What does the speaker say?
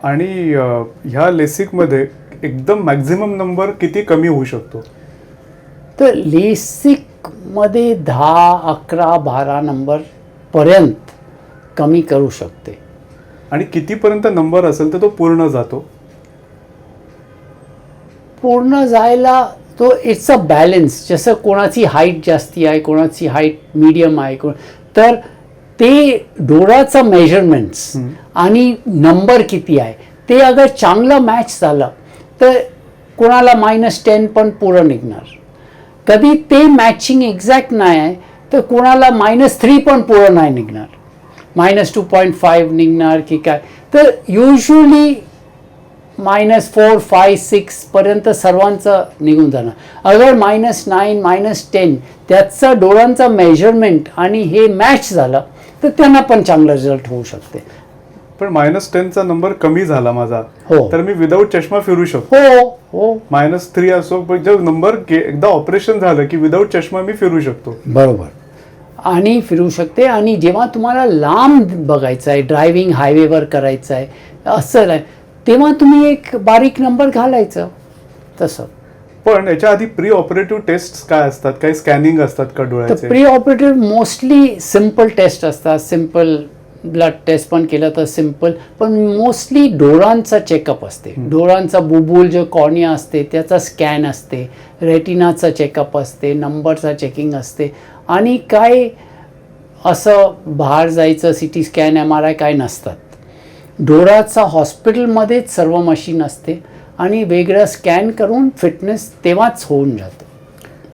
आणि ह्या लेसिकमध्ये एकदम मॅक्झिमम नंबर किती कमी होऊ शकतो? तर लेसिकमध्ये दहा अकरा बारा नंबर पर्यंत कमी करू शकते. आणि कितीपर्यंत नंबर असेल तर तो पूर्ण जातो? पूर्ण जायला तो इट्स अ बॅलन्स जसं कोणाची हाईट जास्ती आहे कोणाची हाईट मीडियम आहे कोण तर ते डोळ्याचं मेजरमेंट्स आणि नंबर किती आहे ते अगर चांगलं मॅच झालं तर कोणाला मायनस टेन पण पुरं निघणार. कधी ते मॅचिंग एक्झॅक्ट नाही आहे तर कोणाला मायनस थ्री पण पुरं नाही निघणार. मायनस टू पॉईंट फाईव्ह निघणार की काय? तर युजली मायनस फोर फाय सिक्सपर्यंत सर्वांचं निघून जाणार. अगर मायनस नाईन मायनस टेन त्याचं डोळ्यांचं मेजरमेंट आणि हे मॅच झालं तर त्यांना पण चांगलं रिझल्ट होऊ शकते. पण मायनस टेनचा नंबर कमी झाला माझा. हो. तर मी विदाऊट चष्मा फिरू शकतो. हो हो. मायनस थ्री असो पण जर नंबर एकदा ऑपरेशन झालं की विदाऊट चष्मा मी फिरू शकतो. बरोबर. आणि फिरू शकते. आणि जेव्हा तुम्हाला लांब बघायचं आहे ड्रायव्हिंग हायवेवर करायचं आहे असं आहे तेव्हा तुम्ही एक बारीक नंबर घालायचं. तसं. पण याच्या आधी प्री ऑपरेटिव्ह टेस्ट काय असतात? काही स्कॅनिंग असतात का डोळ्याचे? Pre operative mostly simple test असतात. सिंपल ब्लड टेस्ट पण केलं तर सिंपल पण मोस्टली डोळांचा चेकअप असते. डोळांचा बुबुल जो कॉर्निया असते त्याचा स्कॅन असते. रेटिनाचा चेकअप असते. नंबरचा चेकिंग असते. आणि काय असं बाहेर जायचं C T scan M R I काय नसतात. डोळ्याचा हॉस्पिटलमध्येच सर्व मशीन असते. आणि वेगळं स्कॅन करून फिटनेस तेव्हाच होऊन जातं.